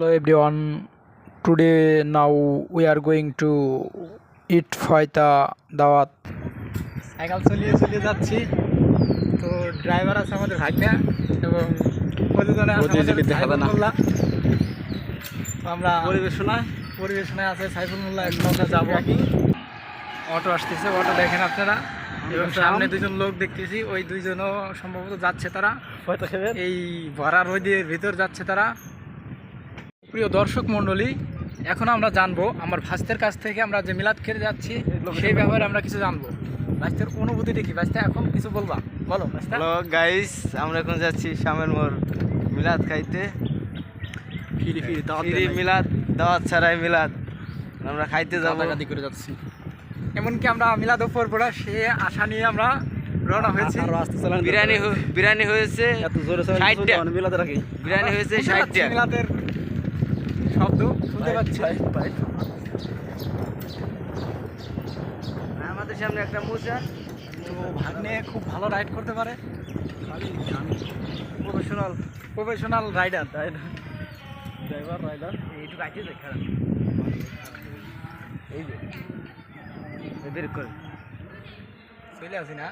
Hello everyone, today now we are going to eat ফয়তা দাওয়াত cycle চালিয়ে চলিয়ে যাচ্ছি। তো ড্রাইভার আছে আমাদের ভাগ্যা এবং প্রযোজনে আছে আমাদের প্রতিযোগী দেখাবে না। সাইফুল মোল্লা। তো আমরা পরিবেশনায়? পরিবেশনায় আছে সাইফুল মোল্লা এখন আমরা যাব। অটো আসতেছে অটো দেখেন আপনারা। এবং সামনে দুজন লোক দেখতেছি ওই দুইজনও সম্ভবত যাচ্ছে তারা। হয়তো এই ভরা রোদের ভিতর যাচ্ছে তারা। প্রিয় দর্শক মণ্ডলী এখন আমরা জানব আমার ভাস্তের কাছ থেকে আমরা যে মিলাদ খেতে যাচ্ছি সেই ব্যাপারে আমরা কিছু জানব। ভাস্তের অনুভূতি দেখি ভাস্তে এখন কিছু বলবা। বলো হ্যালো গাইস আমরা এখন যাচ্ছি শামের মোড় মিলাদ খাইতে। ফিরি ফিরি ফিরি মিলাদ দাওয়াত ছাড়াই মিলাদ। আমরা খাইতে যাব। করে যাচ্ছি। এমনকি আমরা মিলাদ উপর পড়া সে আশা নিয়ে আমরা রওনা হয়েছি। বিরিয়ানি বিরিয়ানি হয়েছে এত জোরে ষাটটা। মিলাতে রাখি বিরিয়ানি হয়েছে ষাটটা। মিলাদের শব্দ শুনতে পাচ্ছি। আমাদের সামনে একটা মোজা তো ভাগ্নে খুব ভালো রাইড করতে পারে। Professional professional rider driver rider এইটুকু আইতে দেখা এই যে বের করে। চলে আসি না।